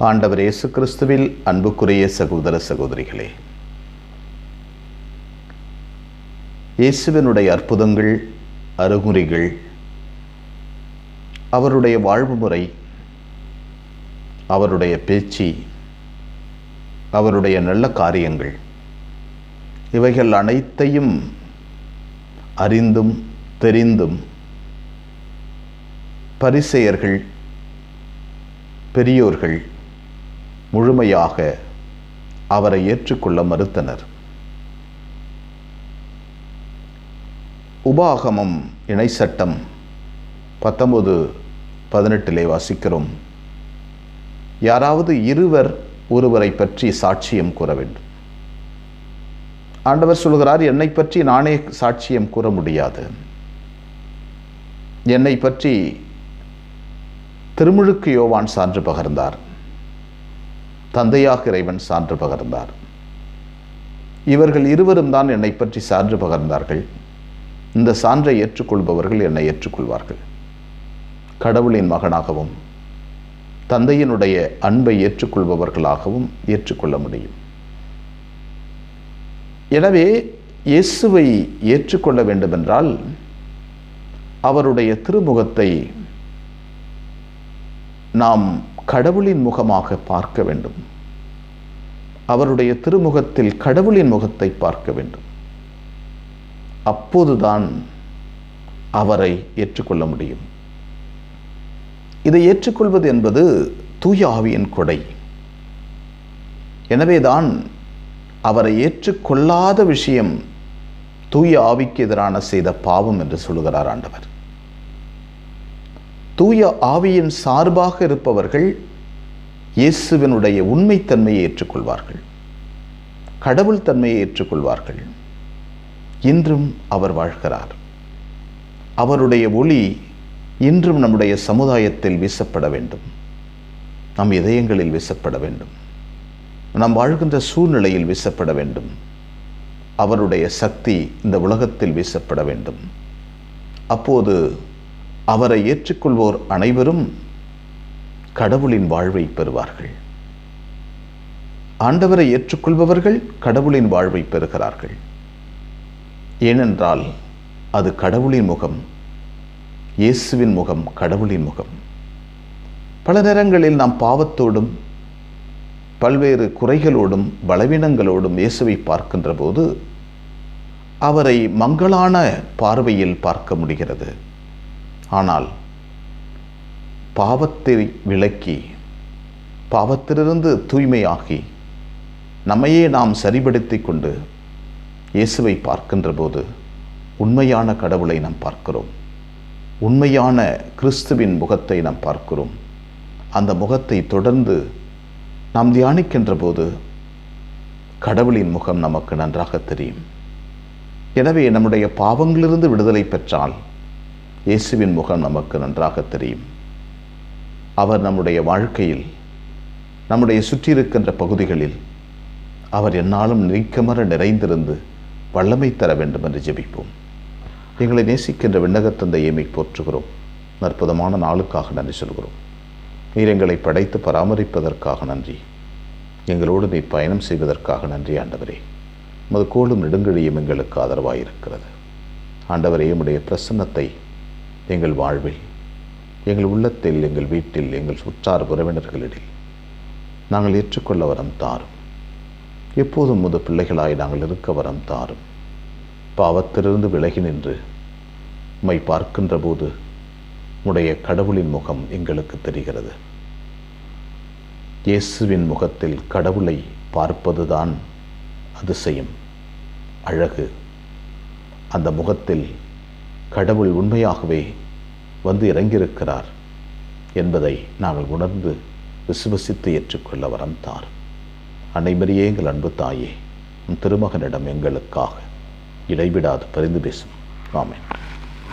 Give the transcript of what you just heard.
ஆண்டவர் இயேசு கிறிஸ்துவில் அன்புக்குரிய சகோதர சகோதரிகளே இயேசுவினுடைய அற்புதங்கள் அருகுறிகள் அவருடைய வாழ்வு முறை அவருடைய பேச்சு அவருடைய நல்ல காரியங்கள் இவைகள் அனைத்தையும் அறிந்தும் தெரிந்தும் பரிசெயர்கள் பெரியோர்கள் முழுமையாக அவரை ஏற்றுக்கொள்ள மறுத்தனர். உபாகமம் இணை சட்டம் பத்தொன்பது பதினெட்டிலே வாசிக்கிறோம். யாராவது இருவர் ஒருவரை பற்றி சாட்சியம் கூற வேண்டும். ஆண்டவர் சொல்கிறார் என்னை பற்றி நானே சாட்சியம் கூற முடியாது. என்னை பற்றி திருமுழுக்கு யோவான் சான்று பகர்ந்தார். தந்தையாக இறைவன் சான்று பகர்ந்தார். இவர்கள் இருவரும் தான் என்னை பற்றி சான்று பகர்ந்தார்கள். இந்த சான்றை ஏற்றுக்கொள்பவர்கள் என்னை ஏற்றுக்கொள்வார்கள். கடவுளின் மகனாகவும் தந்தையினுடைய அன்பை ஏற்றுக்கொள்பவர்களாகவும் ஏற்றுக்கொள்ள முடியும். எனவே இயேசுவை ஏற்றுக்கொள்ள வேண்டுமென்றால் அவருடைய திருமுகத்தை நாம் கடவுளின் முகமாக பார்க்க வேண்டும். அவருடைய திருமுகத்தில் கடவுளின் முகத்தை பார்க்க வேண்டும். அப்போதுதான் அவரை ஏற்றுக்கொள்ள முடியும். இதை ஏற்றுக்கொள்வது என்பது தூய ஆவியின் கொடை. எனவேதான் அவரை ஏற்றுக்கொள்ளாத விஷயம் தூய ஆவிக்கு எதிரான செய்த பாவம் என்று சொல்கிறார் ஆண்டவர். தூய ஆவியின் சார்பாக இருப்பவர்கள் இயேசுவினுடைய உண்மைத்தன்மையை ஏற்றுக்கொள்வார்கள். கடவுள் தன்மையை ஏற்றுக்கொள்வார்கள். இன்றும் அவர் வாழ்கிறார். அவருடைய ஒளி இன்றும் நம்முடைய சமுதாயத்தில் வீசப்பட வேண்டும். நம் இதயங்களில் வீசப்பட வேண்டும். நாம் வாழ்கின்ற சூழ்நிலையில் வீசப்பட வேண்டும். அவருடைய சக்தி இந்த உலகத்தில் வீசப்பட வேண்டும். அப்போது அவரை ஏற்றுக்கொள்வோர் அனைவரும் கடவுளின் வாழ்வை பெறுவார்கள். ஆண்டவரை ஏற்றுக்கொள்பவர்கள் கடவுளின் வாழ்வை பெறுகிறார்கள். ஏனென்றால் அது கடவுளின் முகம் இயேசுவின் முகம் கடவுளின் முகம். பல நேரங்களில் நாம் பாவத்தோடும் பல்வேறு குறைகளோடும் பலவீனங்களோடும் இயேசுவை பார்க்கின்ற போது அவரை மங்களான பார்வையில் பார்க்க முடிகிறது. ஆனால் பாவத்தை விலக்கி பாவத்திலிருந்து தூய்மையாகி நம்மையே நாம் சரிபடுத்தி கொண்டு இயேசுவை பார்க்கின்ற போது உண்மையான கடவுளை நாம் பார்க்கிறோம். உண்மையான கிறிஸ்துவின் முகத்தை நாம் பார்க்கிறோம். அந்த முகத்தை தொடர்ந்து நாம் தியானிக்கின்ற போது கடவுளின் முகம் நமக்கு நன்றாக தெரியும். எனவே நம்முடைய பாவங்களிலிருந்து விடுதலை பெற்றால் இயேசுவின் முகம் நமக்கு நன்றாக தெரியும். அவர் நம்முடைய வாழ்க்கையில் நம்முடைய சுற்றி இருக்கின்ற பகுதிகளில் அவர் என்னாலும் நீக்கமர நிறைந்திருந்து வல்லமை தர வேண்டும் என்று ஜெபிப்போம். எங்களை நேசிக்கின்ற விண்ணகத்தந்தையமை போற்றுகிறோம். அற்புதமான நாளுக்காக நன்றி சொல்கிறோம். நீர் எங்களை படைத்து பராமரிப்பதற்காக நன்றி. எங்களோடு நீ பயணம் செய்வதற்காக நன்றி ஆண்டவரே. மது கோளும் நெடுங்கழியும் எங்களுக்கு ஆதரவாக இருக்கிறது ஆண்டவரே உடைய பிரசன்னத்தை எங்கள் வாழ்வில் எங்கள் உள்ளத்தில் எங்கள் வீட்டில் எங்கள் சுற்றார் உறவினர்களிடையே நாங்கள் ஏற்றுக்கொள்ள வரம் தாரும். எப்போதும் முது பிள்ளைகளாய் நாங்கள் இருக்க வரம் தாரும். பாவத்திலிருந்து விலகி நின்று உம்மை பார்க்கின்ற போது உடைய கடவுளின் முகம் எங்களுக்கு தெரிகிறது. இயேசுவின் முகத்தில் கடவுளை பார்ப்பதுதான் அதிசயம் அழகு. அந்த முகத்தில் கடவுள் உண்மையாகவே வந்து இறங்கியிருக்கிறார் என்பதை நாங்கள் உணர்ந்து விசுவசித்து ஏற்றுக்கொள்ள வரம் தார் அனைவரையே எங்கள் அன்பு தாயே உன் திருமகனிடம் எங்களுக்காக இடைவிடாது பரிந்து பேசும். ஆமேன்.